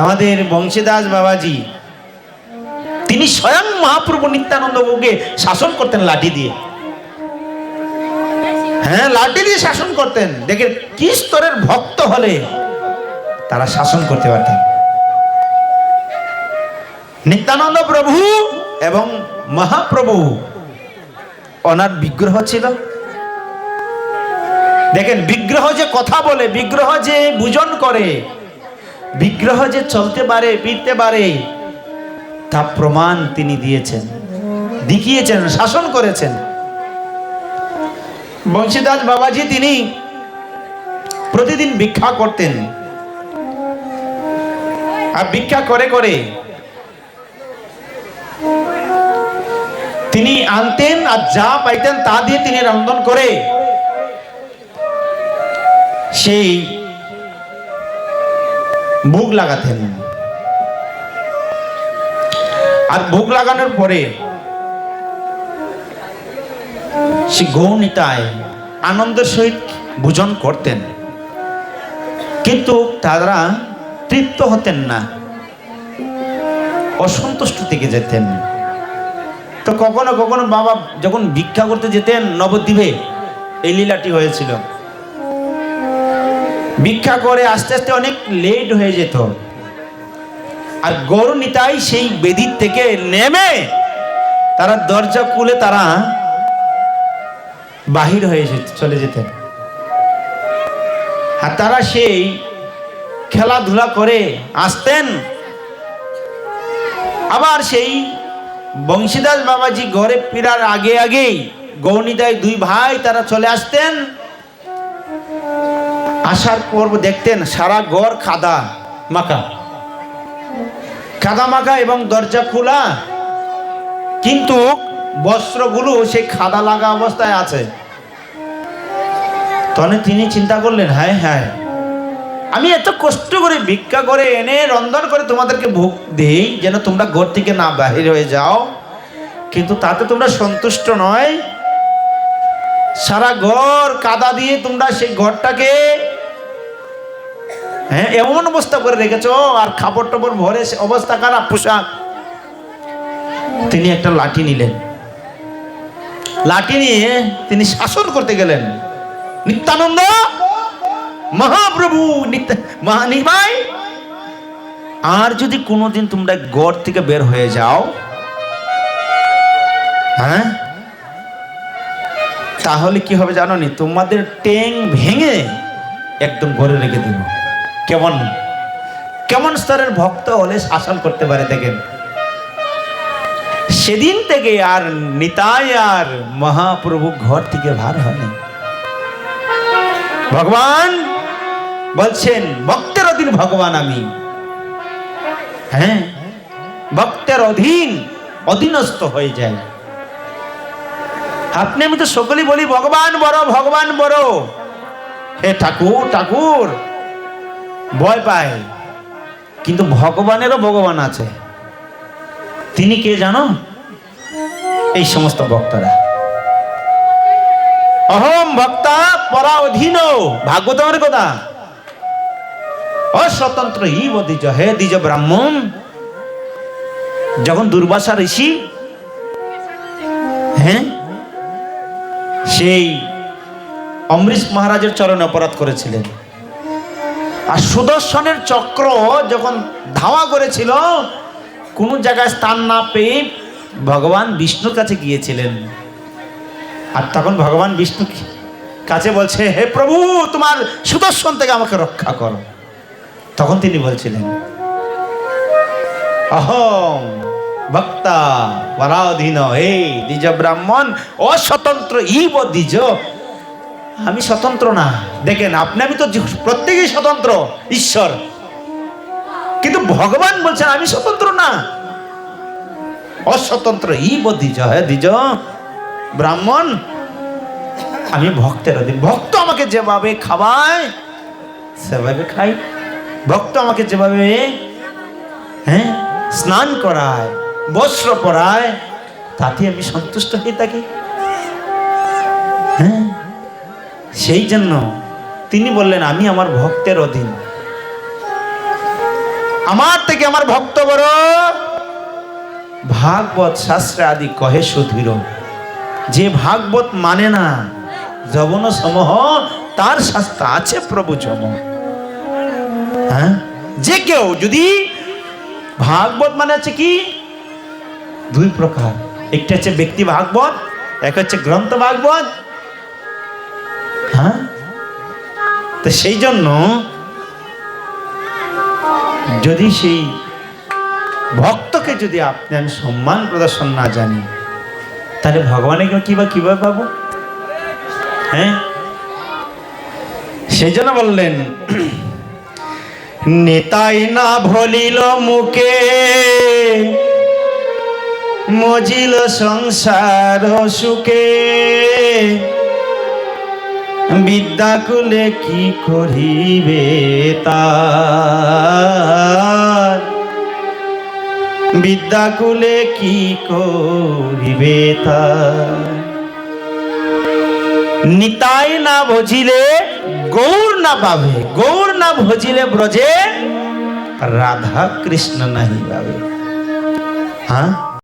আমাদের বংশীদাস বাবাজি, তিনি স্বয়ং মহাপ্রভু নিত্যানন্দ প্রভুকে শাসন করতেন লাঠি দিয়ে। হ্যাঁ লাঠি দিয়ে শাসন করতেন। দেখেন, কি স্তরের ভক্ত হলে তারা শাসন করতে পারতেন। নিত্যানন্দ প্রভু এবং মহাপ্রভু, ওনার বিগ্রহ ছিল। দেখেন, বিগ্রহ যে কথা বলে, বিগ্রহ যে বুজন করে বিগ্রহ যে চলতে পারে, ফিরতে পারে, তা প্রমাণ তিনি দিয়েছেন, দেখিয়েছেন, শাসন করেছেন। বংশীদাস বাবাজি তিনি প্রতিদিন ভিক্ষা করতেন। আর ভিক্ষা করে করে তিনি আনতেন আর যা পাইতেন তা দিয়ে তিনি রন্ধন করে সেই ভোগ লাগাতেন। আর ভোগ লাগানোর পরে সে গৌনিতায় আনন্দের সহিত ভোজন করতেন। কিন্তু তারা তৃপ্ত হতেন না। অসন্তুষ্ট থেকে যেতেন। তো কখনো কখনো বাবা যখন ভিক্ষা করতে যেতেন, নবদ্বীপে এই লীলাটি হয়েছিল। ভিক্ষা করে আস্তে আস্তে অনেক লেট হয়ে যেত। আর গরু নিতাই সেই বেদির থেকে নেমে তারা দরজা খুলে তারা বাহির হয়ে চলে যেতেন। আর তারা সেই খেলাধুলা করে আসতেন। আবার সেই বংশীদাস বাবাজি ঘরে ফেরার আগে আগেই গৌনিদায় দুই ভাই তারা চলে আসতেন। আসার পর দেখতেন, সারা গড় খাদা মাখা। খাদা মাখা এবং দরজা খোলা। কিন্তু বস্ত্রগুলো সেই খাদা লাগা অবস্থায় আছে। তখন তিনি চিন্তা করলেন হ্যাঁ হ্যাঁ আমি এত কষ্ট করে ভিক্ষা করে এনে রন্ধন করে তোমাদেরকে ভোগ দিই, যেন তোমরা ঘর থেকে না বাহির হয়ে যাও। কিন্তু তাতে তোমরা সন্তুষ্ট নয়। সারা ঘর কাদা দিয়ে তোমরা সেই ঘরটাকে হ্যাঁ এমন অবস্থা করে রেখেছো, আর খাবার টাপড় ভরে অবস্থা খারাপ, পোশাক। তিনি একটা লাঠি নিলেন। লাঠি নিয়ে তিনি শাসন করতে গেলেন। নিত্যানন্দ, মহাপ্রভু মহানিমাই আর যদি কোনোদিন তোমরা গড় থেকে বের হয়ে যাও হ্যাঁ তাহলে কি হবে জানো নি? তোমাদের টেং ভেঙে একদম ঘরে রেখে দেব। কেমন? কেমন স্তরের ভক্ত হলে শাসন করতে পারে দেখেন? সেদিন থেকে আর নিতাই আর মহাপ্রভু ঘর থেকে ভার হয়নি ভগবান বলছেন, ভক্তের অধীন ভগবান আমি। হ্যাঁ? ভক্তের অধীন অধীনস্থ হয়ে যায়। আপনি, আমি তো সকলেই বলি, ভগবান বড় ভগবান বড়। হে ঠাকুর ঠাকুর ভয় পায়। কিন্তু ভগবানেরও ভগবান আছে। তিনি কে জানো? এই সমস্ত ভক্তরা। অহম ভক্তা পরা অধীন ভাগবতমের কথা। অস্বতন্ত্র ই বদিজ হে দ্বিজ ব্রাহ্মণ। যখন দুর্বাসা ঋষি হ্যাঁ সেই অমৃশ মহারাজের চরণে অপরাধ করেছিলেন। আর সুদর্শনের চক্র যখন ধাওয়া করেছিল, কোন জায়গায় স্থান না পেয়ে ভগবান বিষ্ণুর কাছে গিয়েছিলেন। আর তখন ভগবান বিষ্ণু কাছে বলছে, হে প্রভু, তোমার সুদর্শন থেকে আমাকে রক্ষা করো। তখন তিনি বলছিলেন অহম ভক্তা পরাধীন হে দ্বিজ ব্রাহ্মণ অস্বতন্ত্র ইব দ্বিজ আমি স্বতন্ত্র না। দেখেন, আপনি, আমি তো প্রত্যেকেই স্বতন্ত্র, ঈশ্বর। কিন্তু ভগবান বলছেন, আমি স্বতন্ত্র না। অস্বতন্ত্র, ই দ্বিজ, হে দ্বিজ। ব্রাহ্মণ, আমি ভক্তের অধীন। ভক্ত আমাকে যেভাবে খাওয়ায়, সেভাবে খাই। ভক্ত আমাকে যেভাবে হ্যাঁ স্নান করায়, বস্ত্র পরায় তাতে আমি সন্তুষ্ট হয়ে থাকি। সেই জন্য তিনি বললেন, আমি আমার ভক্তের অধীন। আমার থেকে আমার ভক্ত বড়। ভাগবত শাস্ত্রে আদি কহে সুধীর। যে ভাগবত মানে না, যবন সমহ, তার শাস্ত্র আছে প্রভু চম হ্যাঁ? যে কেউ যদি ভাগবত মানে আছে কি? দুই প্রকার। একটা হচ্ছে ব্যক্তি ভাগবত, এক হচ্ছে গ্রন্থ ভাগবত তো সেই জন্য যদি সেই ভক্তকে যদি আপনি আমি সম্মান প্রদর্শন না জানি, তাহলে ভগবানকে কিবা কীভাবে পাবো? হ্যাঁ? সেই জন্য বললেন, নেতাই না ভলিল মুখে, মজিল সংসার সুখে। বিদ্যাকুলে কি করিবে তার? বিদ্যাকুলে কি করিবে তার? নিতাই না ভজিলে গৌর না পাবে। গৌর না ভজিলে ব্রজে, রাধা কৃষ্ণ নাহি পাবে। হ্যাঁ?